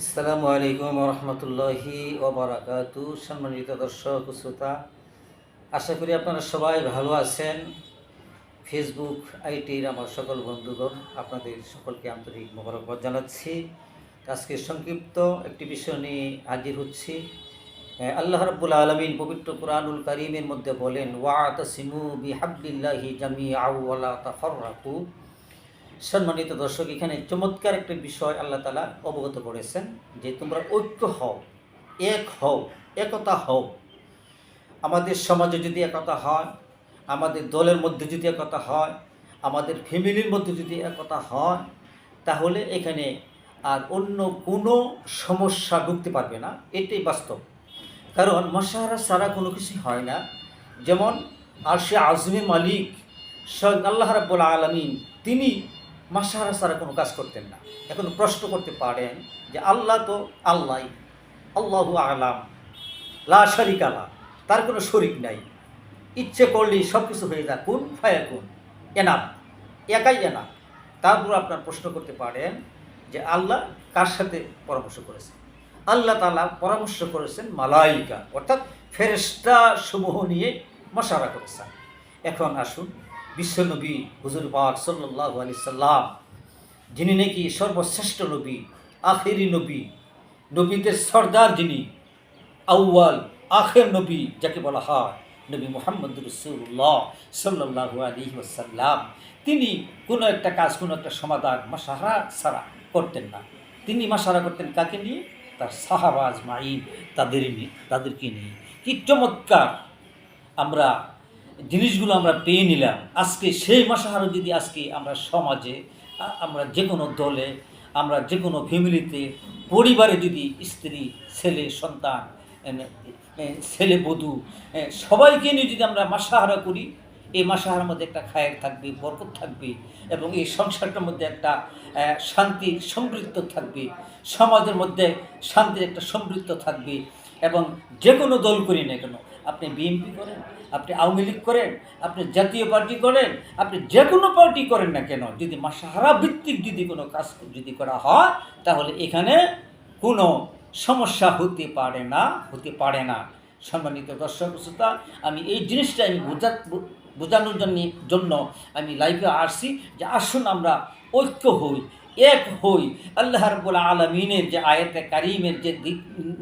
আসসালামু আলাইকুম রহমতুল্লাহি ওবরাকাতু। সম্মানিত দর্শক শ্রোতা, আশা করি আপনারা সবাই ভালো আছেন। ফেসবুক আইটির আমার সকল বন্ধুগণ, আপনাদের সকলকে আন্তরিক মোবারকবাদ জানাচ্ছি। আজকে সংক্ষিপ্ত একটি বিষয় নিয়ে হাজির হচ্ছি। আল্লাহ রাব্বুল আলমিন পবিত্র কুরআনুল করিমের মধ্যে বলেন ওয়াতাসিমু বিহাবলিল্লাহি জামিআউ ওয়ালা তাফাররাকু। সম্মানিত দর্শক, এখানে চমৎকার একটা বিষয় আল্লাহ তালা অবগত করেছেন যে তোমরা ঐক্য হও, এক হও, একতা হও। আমাদের সমাজে যদি একতা হয়, আমাদের দলের মধ্যে যদি একতা হয়, আমাদের ফ্যামিলির মধ্যে যদি একতা হয়, তাহলে এখানে আর অন্য কোনো সমস্যা ঢুকতে পারবে না। এটাই বাস্তব। কারণ মশাহারা ছাড়া কোনো কিছু হয় না। যেমন আর সে আজমি মালিক, স্বয়ং আল্লাহ রাব্বুল আলমিন, তিনি মাসাহারা ছাড়া কোনো কাজ করতেন না। এখন প্রশ্ন করতে পারেন যে আল্লাহ তো আল্লাহ আল্লাহু আলাম। লা শরিক আলা তার কোনো শরিক নাই। ইচ্ছে করলেই সব কিছু হয়ে যায় কোন ফায়া কোন এনাম একাই এনাম তারপর আপনার প্রশ্ন করতে পারেন যে আল্লাহ কার সাথে পরামর্শ করেছেন? আল্লাহ তালা পরামর্শ করেছেন মালাইকা। অর্থাৎ ফেরেস্তা সমূহ নিয়ে মশারা করেছেন। এখন আসুন বিশ্বনবী হুজুর পাক সাল্লাহ আলি সাল্লাম, যিনি নাকি সর্বশ্রেষ্ঠ নবী, আখেরি নবী, নবীদের সর্দার যিনি, আউয়াল, আখের নবী যাকে বলা হয়, নবী মোহাম্মদ রসুল্লাহ সাল্লাহ আলী ওসাল্লাম তিনি কোনো একটা কাজ, কোনো একটা সমাধান মাসাহারা ছাড়া করতেন না। তিনি মাসাহারা করতেন কাকে নিয়ে? তার সাহাবাজ মাইন তাদের নিয়ে তাদেরকে নিয়ে? কি চমৎকার! আমরা জিনিসগুলো আমরা পেয়ে নিলাম। আজকে সেই মাসাহারও যদি আজকে আমরা সমাজে আমরা যে কোনো দলে আমরা যে কোনো ফ্যামিলিতে পরিবারে যদি স্ত্রী ছেলে সন্তান ছেলে বধূ সবাইকে নিয়ে যদি আমরা মাসাহারা করি এই মাসাহার মধ্যে একটা খায়ের থাকবে বরকত থাকবে এবং এই সংসারটার মধ্যে একটা আহ, শান্তির সমৃদ্ধ থাকবে। সমাজের মধ্যে শান্তির একটা সমৃদ্ধ থাকবে। এবং যে কোনো দল করি না কেন, আপনি বিএনপি করেন, আপনি আওয়ামী লীগ করেন, আপনি জাতীয় পার্টি করেন, আপনি যে কোনো পার্টি করেন না কেন, যদি মাসাহারা ভিত্তিক যদি কোনো কাজ যদি করা হয়, তাহলে এখানে কোনো সমস্যা হতে পারে না, হতে পারে না। সম্মানিত দর্শক শ্রোতা, আমি এই জিনিসটা আমি বোঝা, বোঝানোর জন্য জন্য আমি লাইভে আসছি যে আসুন আমরা ঐক্য হই। এক হই। আল্লাহ রব্বুল আলমিনের যে আয়াতে কারিমের যে দিক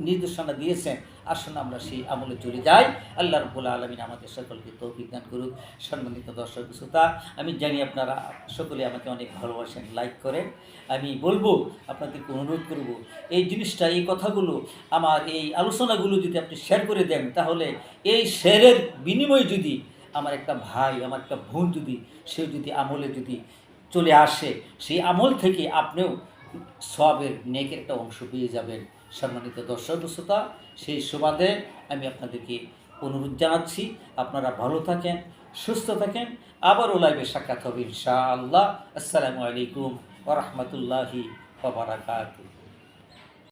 নির্দেশনা দিয়েছেন, আসুন আমরা সেই আমলে চলে যাই। আল্লাহ রব্বুল আলমিন আমাদের সকলকে তৌফিক দান করুক। সম্মানিত দর্শক, শ্রোতা, আমি জানি আপনারা সকলে আমাকে অনেক ভালোবাসেন, লাইক করেন। আমি বলব, আপনাদেরকে অনুরোধ করব, এই জিনিসটা, এই কথাগুলো, আমার এই আলোচনাগুলো যদি আপনি শেয়ার করে দেন, তাহলে এই শেয়ারের বিনিময়ে যদি আমার একটা ভাই, আমার একটা বোন যদি সে যদি আমলে যদি চলে আসে, সেই আমল থেকে আপনিও সবের নেকের একটা অংশ পেয়ে যাবেন। সম্মানিত দর্শক শ্রোতা, সেই সুবাদে আমি আপনাদেরকে অনুরোধ জানাচ্ছি, আপনারা ভালো থাকেন, সুস্থ থাকেন। আবার লাইভে সাক্ষাৎ হবে ইনশাআল্লাহ। আসসালামু আলাইকুম ওরহমতুল্লাহি ওবরাকাতুহ